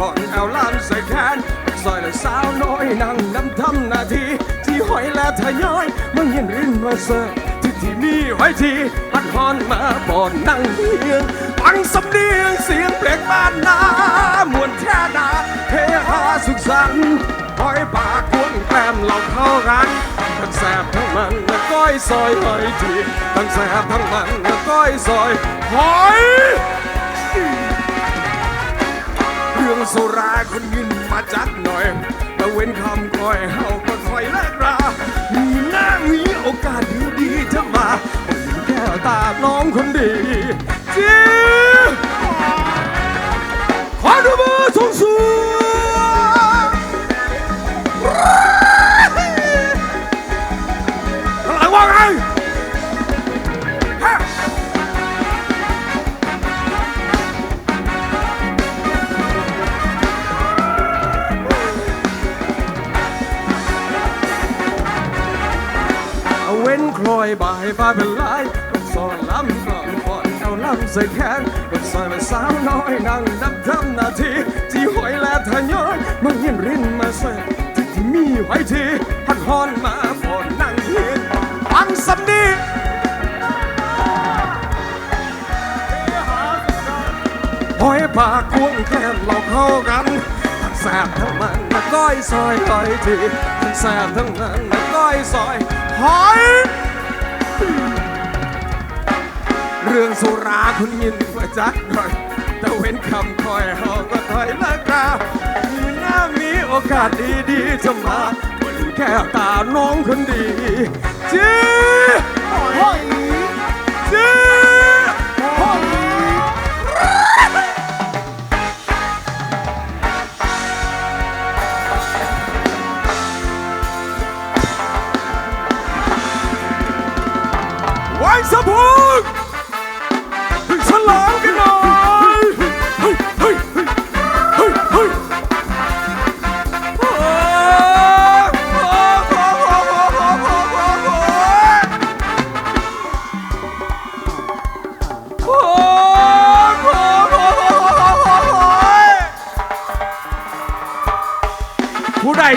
ก่อนเอาล้านใส่แขนซอยและสาวน้อยนั่งน้ำทำนาที ที่หอยและทะย้อยมันเห็นรินมาเสิร์ฟที่ที่มีไว้ทีพัดฮอนมาบอนนั่งเพียงฟังสำเนียงเสียงเพลงบ้านนามวนแท่นาเฮฮาสุขสันต์หอยปากกวงแกล้มเราเข้ากันทั้งแสบทั้งมันและก้อยซอยหอยทีทั้งแสบทั้งมันและก้อยซอยหอย รื่องสุราคนยินมาจักหน่อยแต่เว้นคำคอยเฮาก็คอยแลกรามีหน้ามีโอกาสดีดีๆจะมาแก้วตาน้อง มีไว้ทีพัดฮอนมาฝนนั่งเฮียนฟังสำนีหอยปากควงแก้มเราเข้ากันทั้งแสบทั้งมันและก้อยซอยหอยทีทั้งแสบทั้งมันและก้อยซอยหอยเรื่องสุราคุณยินว่าจักหน่อยแต่เว้นคำคอยเฮาก็ถอยละกามีหน้ามีโอกาสดีๆจะมาบน แก้วตาน้องคนดี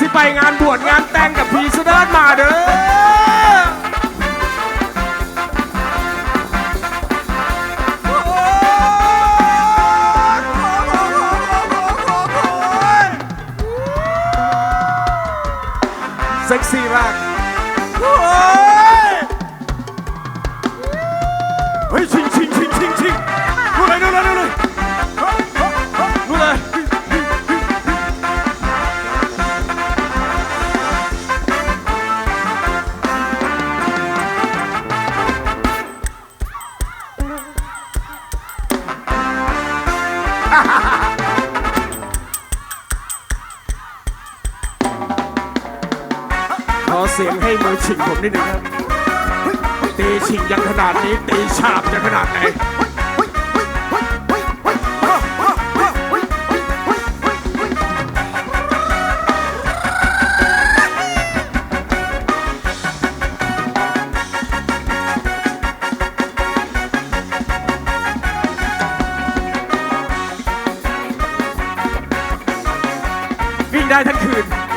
สิไปงานบวชงานแต่งกับพี่เสด็จมาเด้อเซ็กซี่มาก ชิงผมนิดนึงครับตีชิงยังขนาดนี้ตีฉาบจะขนาดไหนวิ่งได้ทั้งคืน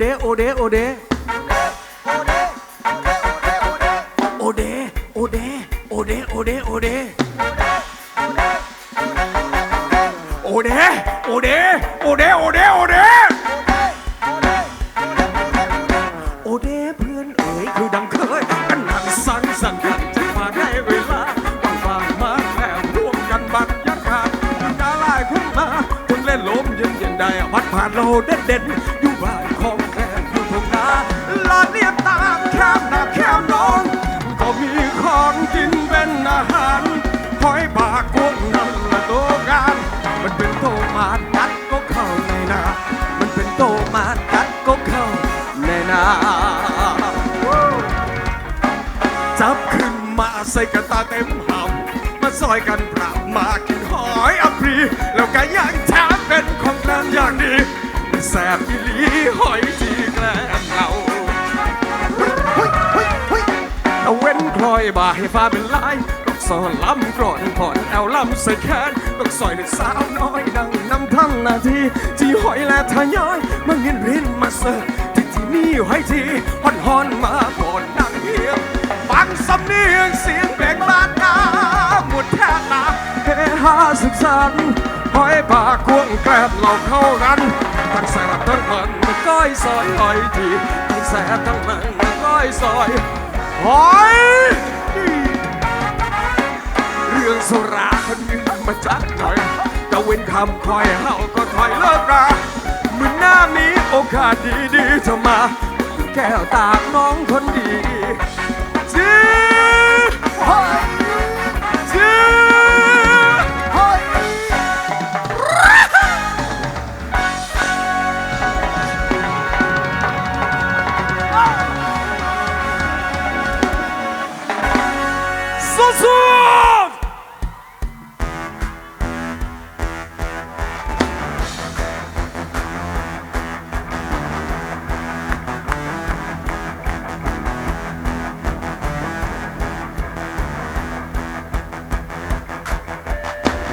เดโอเดโอเดโอเดโอเดโอเดโอเดโอเดโอเดโอเดโอเดโอเดโอเดโอเดเพื่อนเอ๋ยคือดังเคยกันนั่งสังสรรค์กันจะมาได้เวลาบางบางมาแล้ร่วมกันบรรยากาศกาลายขึ้นมาถึงเล่นลมเย็นย็นๆได้วัดผ่านโลเด็ดเด่นๆ ใส่กันตาเต็มหำมาซอยกันปรับมากินหอยอัปรีแล้วก็ย่างแท้เป็นของกลางอย่างดีแสบอีหลีหอยจีแกล้งเราเอาเว้นคลอยบ่าให้ฟ้าเป็นลายดอกซอนลำกรอนผ่อนแอวลำใส่แขนดอกซอยเด็กสาวน้อยนั่งนำทั้งนาทีที่หอยและทะย้อยมาเงินรินมาเสิร์ฟที่ที่มีหอยทีฮอนฮอนมาก่อนนั่งเฮียบ ฟังสำเนียงเสียงเพลงลานนาหมดแท่นาเฮฮาสุขสันต์หอยปากควงแกลบเราเข้ากันทั้งแสบทั้งมันก้อยซอยหอยทีทั้งแสบทั้งมันก้อยซอยหอยเรื่องสุราคนนี้มาจัดหน่อยตะเวนคำคอยเฮาก็ถอยเลิกรามือหน้ามีโอกาสดีๆจะมา แก้วตาน้องคนดี จี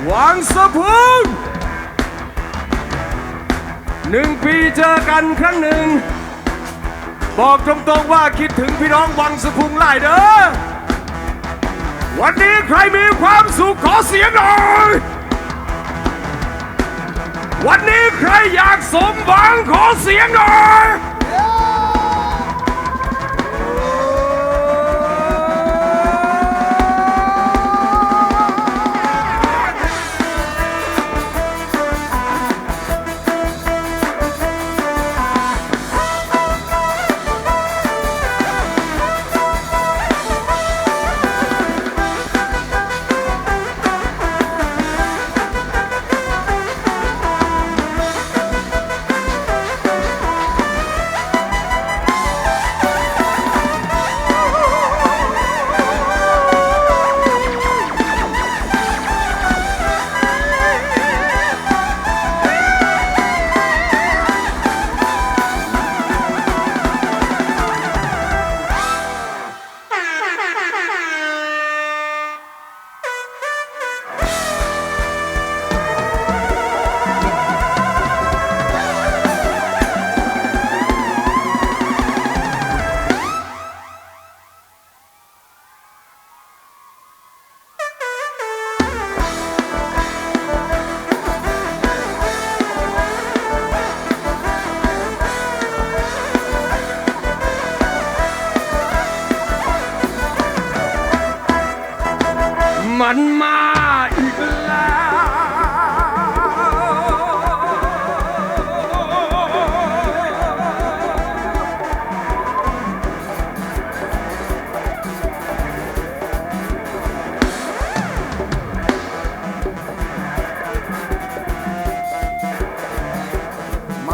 วังสะพุงหนึ่งปีเจอกันครั้งหนึ่ง บอกตรงๆว่าคิดถึงพี่น้องวังสะพุงหลายเด้อวันนี้ใครมีความสุขขอเสียงหน่อย วันนี้ใครอยากสมหวังขอเสียงหน่อย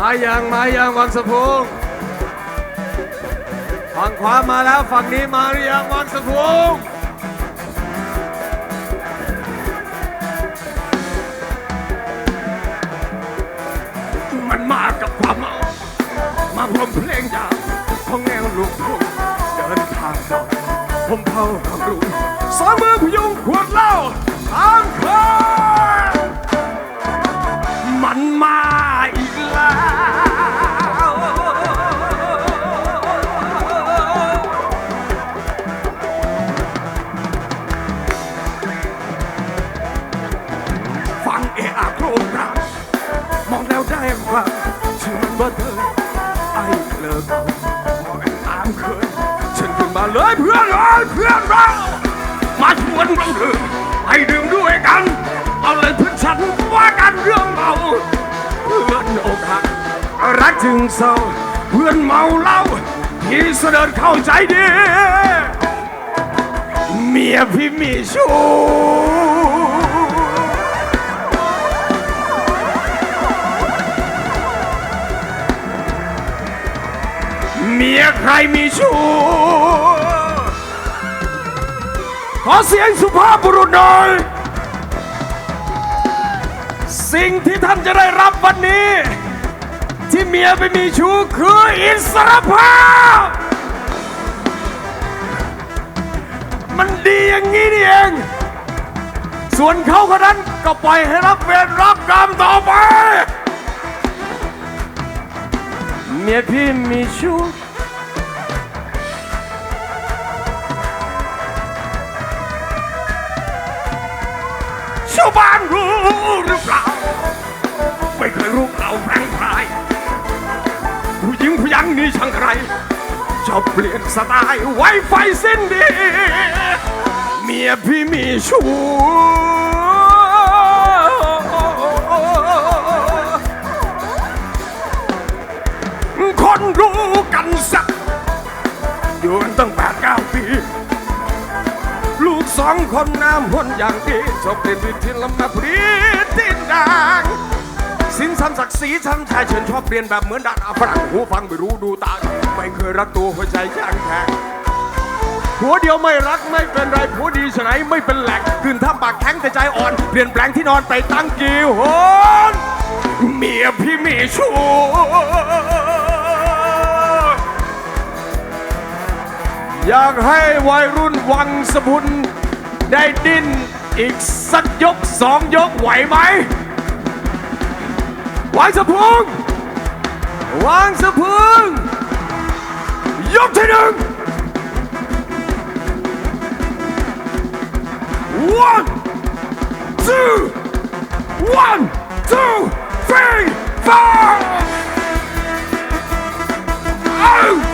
มายังมาอยังวังสะพุงฝั่งขวามาแล้วฝั่งนี้มาหรือยังวังสะพุงมันมากับความเมามาพร้อมเพลงยาวของแนวลูกทุ่งเดินทางเราผมเผาทำรุ่งสองมือพยุงขวดเหล้า นเราดื่มไปดื่มด้วยกัน เอาเลยเพื่อนฉันว่ากันเรื่องเมาเพื่อนอกหักรักจึงเศร้าเพื่อนเมาเหล้าที่เสด็จเข้าใจดี เมียพี่มีชู้เมียใครมีชู้ ขอเสียงสุภาพบุรุษหน่อย สิ่งที่ท่านจะได้รับวันนี้ ที่เมียไปมีชู้คืออิสรภาพ มันดีอย่างนี้นี่เอง ส่วนเขาคนนั้นก็ปล่อยให้รับเวรรับกรรมต่อไป เมียพี่มีชู้ รู้หรือเปล่า ไม่เคยรู้เราแพร่งพรายผู้หญิงผู้ยังนี่ช่างใครชอบเปลี่ยนสไตล์ไวไฟสิ้นดีเมียพี่มีชู้คนรู้กันสักอยู่กันตั้งแปดเก้าปี ลูกสองคนน้ำพ้นอย่างดีชอบเล่นวิธีละมาพรีติดดังสินซ้ำศักดิ์ศรีช้ำชายเชิญชอบเรียนแบบเหมือนดาราฝรั่งหูฟังไม่รู้ดูตาไม่เคยรักตัวหัวใจช่างแข็งผัวเดียวไม่รักไม่เป็นไรผัวดีฉะไหนไม่เป็นแหลกคืนท่าปากแข็งแต่ใจอ่อน เปลี่ยนแปลงที่นอนไปตั้งกี่หนเมียพี่มีชู้ อยากให้วัยรุ่นวังสมุนได้ดิ้นอีกสักยกสองยกไหวไหมวางสะพุงวางสะพุงยกที่หนึ่ง one two one two three four out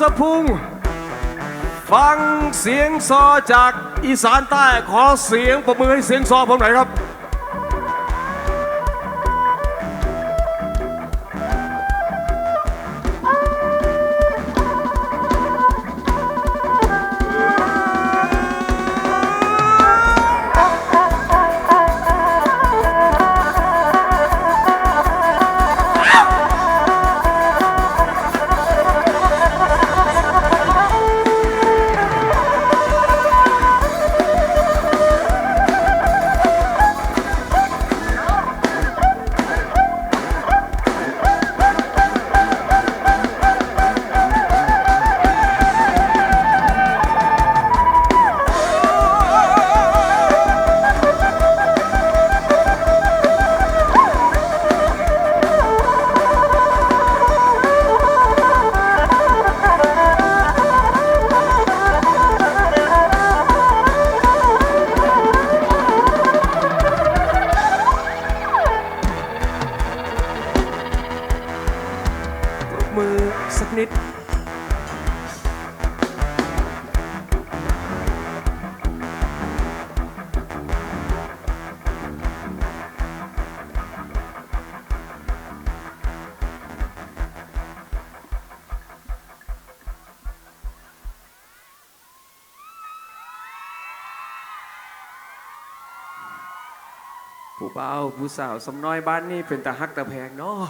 สะพุง ฟังเสียงซอจากอีสานใต้ขอเสียงประมือให้เสียงซอผมหน่อยครับ เบาวผู้สาวสำน้อยบ้านนี่เป็นตาฮักตาแพงเนาะ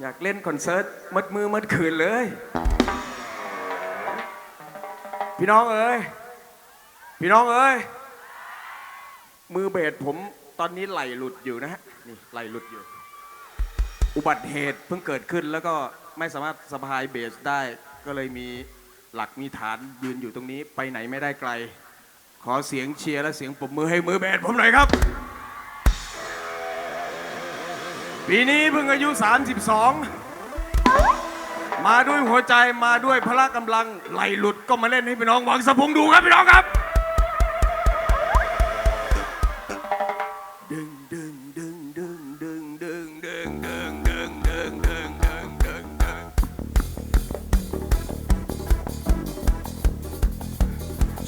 อยากเล่นคอนเสิร์ตมัดมือมัดขืนเลย พี่น้องเอ้ยพี่น้องเอ้ยมือเบสผมตอนนี้ไหลหลุดอยู่นะฮะนี่ไหลหลุดอยู่ อุบัติเหตุเพิ่งเกิดขึ้นแล้วก็ไม่สามารถสะพายเบสได้ ก็เลยมีหลักมีฐานยืนอยู่ตรงนี้ ไปไหนไม่ได้ไกล ขอเสียงเชียร์และเสียงปรบมือให้มือเบสผมหน่อยครับ ปีนี้เพิ่งอายุ 32 มาด้วยหัวใจมาด้วยพละกำลังไหลหลุดก็มาเล่นให้พี่น้องหวังสะพุงดูครับพี่น้องครับ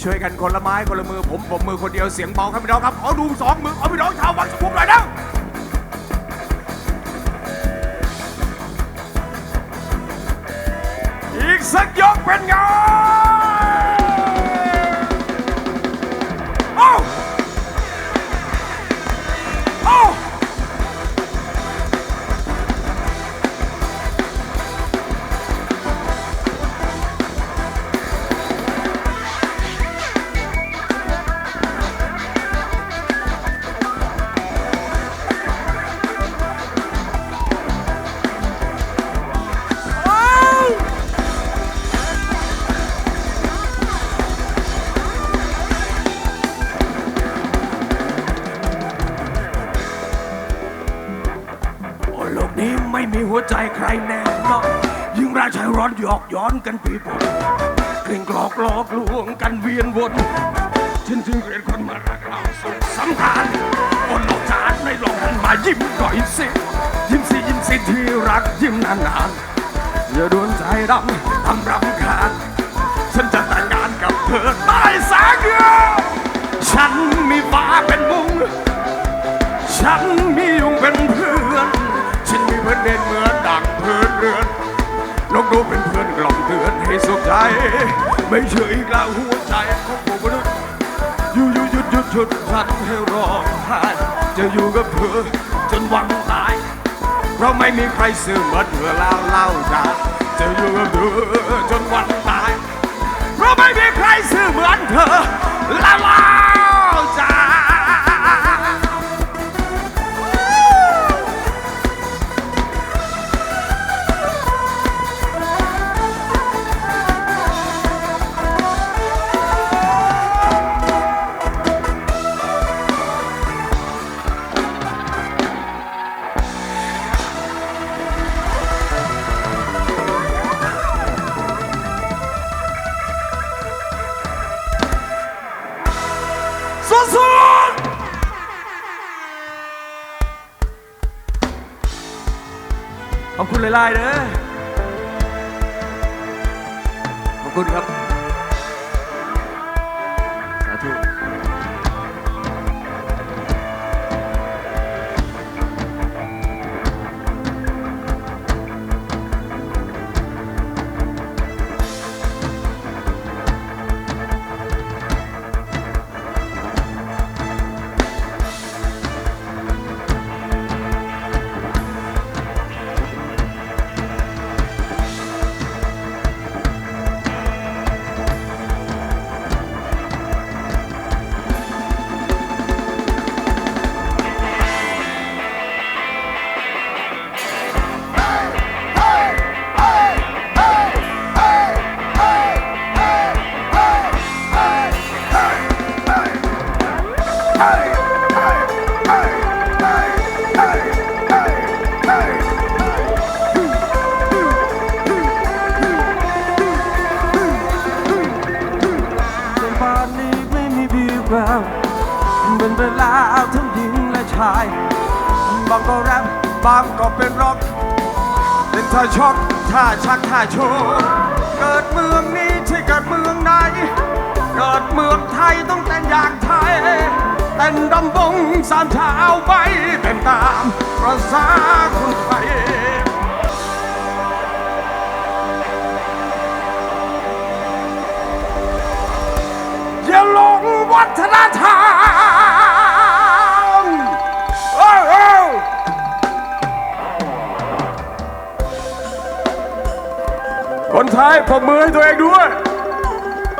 ช่วยกันคนละไม้คนละมือผมผมมือคนเดียวเสียงเบาครับพี่น้องครับขอดูสองมือเอาพี่น้องชาววังสมภูมิหน่อยนะอีกสักยกเป็นไง ใจใครแน่นอนยิ่งราชายร้อนหยอกย้อนกันปีปนกลิ่งกลอกหลอกลวงกันเวียนวนฉันจึงเรียนคนมารักเราสุดสำคัญบนโลกจานในลองหันมายิ้มหน่อยสิยิ้มสิยิ้มสิที่รักยิ้มนานๆอย่าโดนใจดำทำรำคาญฉันจะแต่งงานกับเธอใต้แสงเดือฉันมีฟ้าเป็นมุงฉันมียุงเป็นเพื่อน เพื่อนเด่นเหมือนดังเพื่อนเรือนนกดูเป็นเพื่อนกล่อมเตือนให้สุขใจ ไม่เชื่ออีกแล้วหัวใจของผมมนุษย์อยู่อยู่หยุดหยุดหยุดฉันให้ร้องไห้จะอยู่กับเธอจนวันตาย เพราะไม่มีใครซื่อเหมือนเธอแล้วเล่าจะจะอยู่กับเธอจนวันตาย เพราะไม่มีใครซื่อเหมือนเธอ ขอบคุณหลายๆเด้อขอบคุณครับ เป็นร็อก เป็นท่าช็อกท่าชักท่าโชว์เกิดเมืองนี้ที่เกิดเมืองไหนเกิดเมืองไทยต้องแต่งอย่างไทยเต้นดำบงสามเท้าไปเป็นตามประสาคนไทยอย่าหลงวัฒนธรรม คนไทยผมมือให้ตัวเองด้วย